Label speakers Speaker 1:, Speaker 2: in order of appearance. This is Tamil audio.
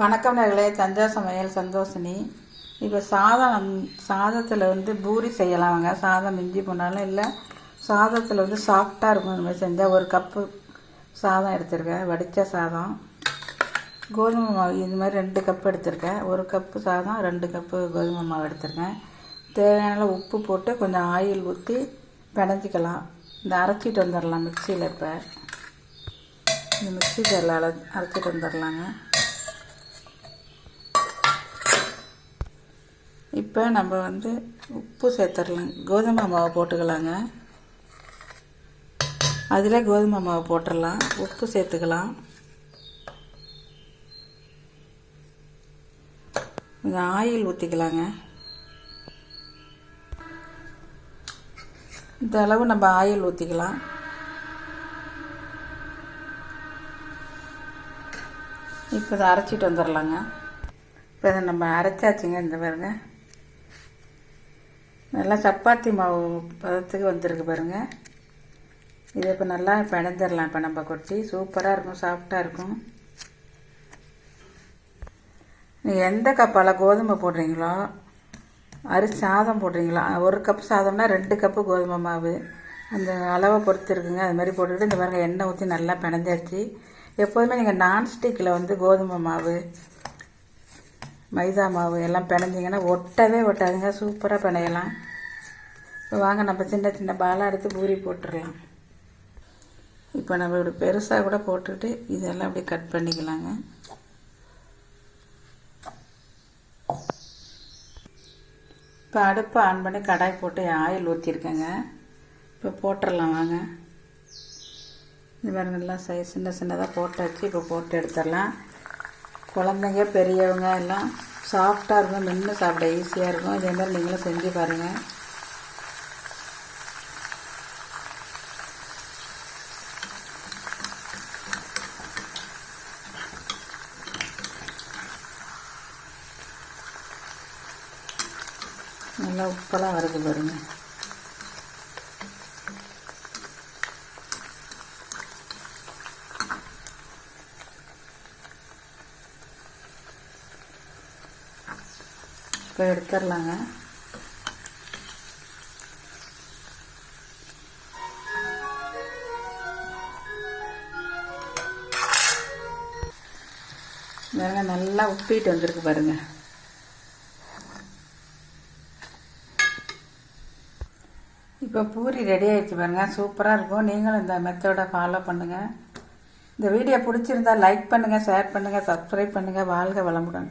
Speaker 1: வணக்கம் நகலே தஞ்சா சமையல் சந்தோஷினி. இப்போ சாதம் சாதத்தில் வந்து பூரி செய்யலாம் சாதம் மிஞ்சி போனாலும் இல்லை சாதத்தில் வந்து சாஃப்டாக இருக்கும் இந்த மாதிரி செஞ்சால் ஒரு கப்பு சாதம் எடுத்திருக்கேன். வடித்த சாதம். கோதுமை மாவு இது மாதிரி ரெண்டு கப்பு எடுத்திருக்கேன். ஒரு கப்பு சாதம் ரெண்டு கப்பு கோதுமை மாவு எடுத்திருக்கேன். தேவையான உப்பு போட்டு கொஞ்சம் ஆயில் ஊற்றி பிணைஞ்சிக்கலாம். இந்த அரைச்சிட்டு வந்துடலாம் மிக்சியில் இப்போ. இந்த மிக்சி ஜாரில் அரைச்சிட்டு வந்துடலாங்க. இப்போ நம்ம வந்து உப்பு சேர்த்துடலாம். கோதுமை மாவு போட்டுக்கலாங்க. அதில் கோதுமை மாவு போட்டுடலாம். உப்பு சேர்த்துக்கலாம். கொஞ்சம் ஆயில் ஊற்றிக்கலாங்க இந்த அளவு நம்ம ஆயில் ஊற்றிக்கலாம் இப்போ இதை அரைச்சிட்டு வந்துடலாங்க. இப்போ இதை நம்ம அரைச்சாச்சுங்க இந்த பாருங்க. நல்லா சப்பாத்தி மாவு பதத்துக்கு வந்திருக்கு பாருங்க. இதை இப்போ நல்லா பிணைஞ்சிடலாம் இப்போ நம்ம கொட்டி சூப்பராக இருக்கும் சாஃப்டாக இருக்கும். நீங்கள் எந்த கப்பால் கோதுமை போடுறீங்களோ அரிசி சாதம் போடுறீங்களோ ஒரு கப் சாதம்னா ரெண்டு கப்பு கோதுமை மாவு. அந்த அளவை பொறுத்து இருக்குங்க. அது மாதிரி போட்டுக்கிட்டு இந்த பாருங்கள் எண்ணெய் ஊற்றி நல்லா பிணைஞ்சாச்சு எப்போதுமே நீங்கள் நான்ஸ்டிக்கில் வந்து கோதுமை மாவு மைதா மாவு எல்லாம் பிணைஞ்சிங்கன்னா ஒட்டவே ஒட்டாதுங்க. சூப்பராக பிணையலாம். இப்போ வாங்க நம்ம சின்ன சின்ன பாலாக எடுத்து பூரி போட்டுடலாம் இப்போ நம்ம இப்படி பெருசாக கூட போட்டுட்டு இதெல்லாம் அப்படியே கட் பண்ணிக்கலாங்க. இப்போ அடுப்பை ஆன் பண்ணி கடாய் போட்டு ஆயில் ஊற்றிருக்கேங்க இப்போ போட்டுடலாம் வாங்க. இந்த மாதிரி நல்லா சைஸ் சின்ன சின்னதாக போட்டாச்சு. இப்போ போட்டு எடுத்துடலாம். குழந்தைங்க பெரியவங்க எல்லாம் சாஃப்டாக இருக்கும் மென்று சாப்பிட ஈஸியாக இருக்கும். இதே மாதிரி நீங்களும் செஞ்சு பாருங்கள் நல்லா உப்பெல்லாம் வருது பாருங்கள் இப்போ எடுத்துடலாங்க பாருங்க நல்லா உப்பிட்டு வந்திருக்கு பாருங்க. இப்போ பூரி ரெடி ஆகிடுச்சு பாருங்க. சூப்பராக இருக்கும். நீங்களும் இந்த மெத்தடை ஃபாலோ பண்ணுங்கள் இந்த வீடியோ பிடிச்சிருந்தா லைக் பண்ணுங்கள் ஷேர் பண்ணுங்கள் சப்ஸ்கிரைப் பண்ணுங்கள் வாழ்க வளமுடன்.